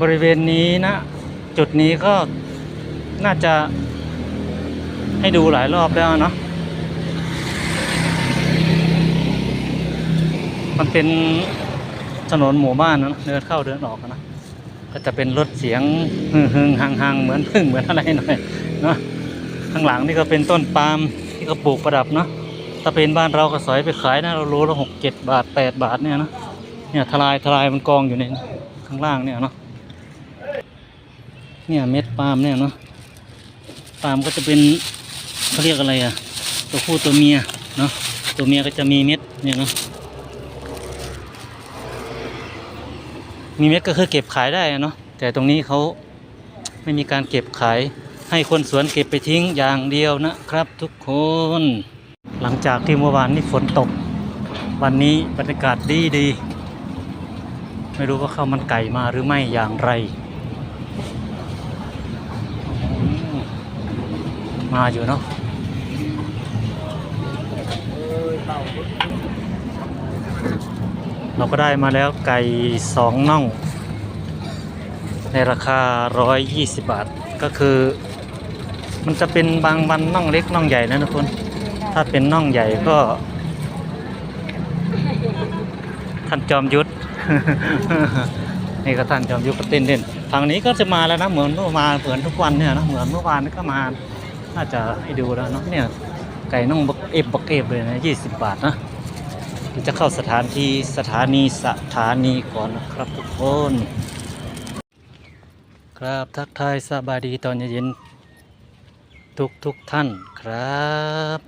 บริเวณนี้นะ จุดนี้ก็น่าจะให้ดูหลายรอบแล้วเนาะมันเป็นถนนหมู่บ้านนะเดินเข้าเดินออกนะก็จะเป็นรถเสียงฮึ่งฮึ่งห่างห่างๆเหมือนพึ่งเหมือนอะไรหน่อยเนาะข้างหลังนี่ก็เป็นต้นปาล์มที่เขาปลูกประดับเนาะถ้าเป็นบ้านเราก็สอยไปขายนะเราโลละหกเจ็ดบาทแปดบาทเนี่ยนะเนี่ยทลายทลายมันกองอยู่ในข้างล่างเนี่ยเนาะ เนี่ยเม็ดปาล์มเนี่ยเนาะปาล์มก็จะเป็นเขาเรียกอะไรอะตัวผู้ตัวเมียเนาะตัวเมียก็จะมีเม็ดเนี่ยเนาะมีเม็ดก็คือเก็บขายได้เนาะแต่ตรงนี้เขาไม่มีการเก็บขาย ให้คนสวนเก็บไปทิ้งอย่างเดียวนะครับ ทุกคน หลังจากที่เมื่อวานนี้ฝนตก วันนี้บรรยากาศดีดีไม่รู้ว่าข้าวมันไก่มาหรือไม่อย่างไร มาอยู่เนาะเราก็ได้มาแล้วไก่สองน่อง ในราคา 120 บาท ก็คือ มันจะเป็นบางวันน่องเล็กน่องใหญ่นะทุกคน ถ้าเป็นน่องใหญ่ก็ ท่านจอมยุทธนี่ก็ท่านจอมยุทธก็เต้นเล่นทางนี้ก็จะมาแล้วนะเหมือนเมื่อวานเหมือนทุกวันเนี่ยนะเหมือนเมื่อวานนี่ก็มา น่าจะให้ดูแล้วเนาะเนี่ยไก่น่องบักเอฟบักเอฟเลยนะยี่สิบบาทนะเดี๋ยวจะเข้าสถานที่สถานีสถานีก่อนนะครับทุกคน ครับทักทายสบายดีตอนเย็นทุกทุกท่านครับ